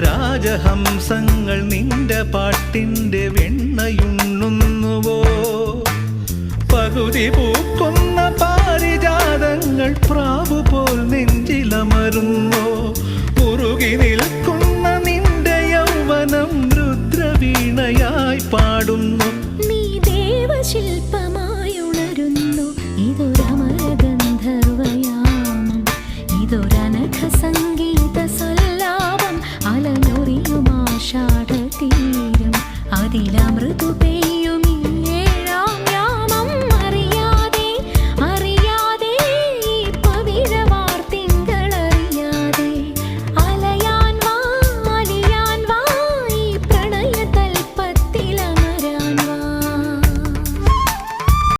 രാജഹംസങ്ങൾ നിന്റെ പാട്ടിന്റെ വെണ്ണയുണ്ണുന്നുവോ? പകുതി പൂക്കുന്ന പാരിജാതങ്ങൾ പ്രാവു പോൽ നെഞ്ചിലമരുന്നോ? ഉറുകി നിൽക്കുന്ന നിന്റെ യൗവനം രുദ്രവീണയായി പാടുന്നു. നീ ഇതൊരനഖ സംഗീതം start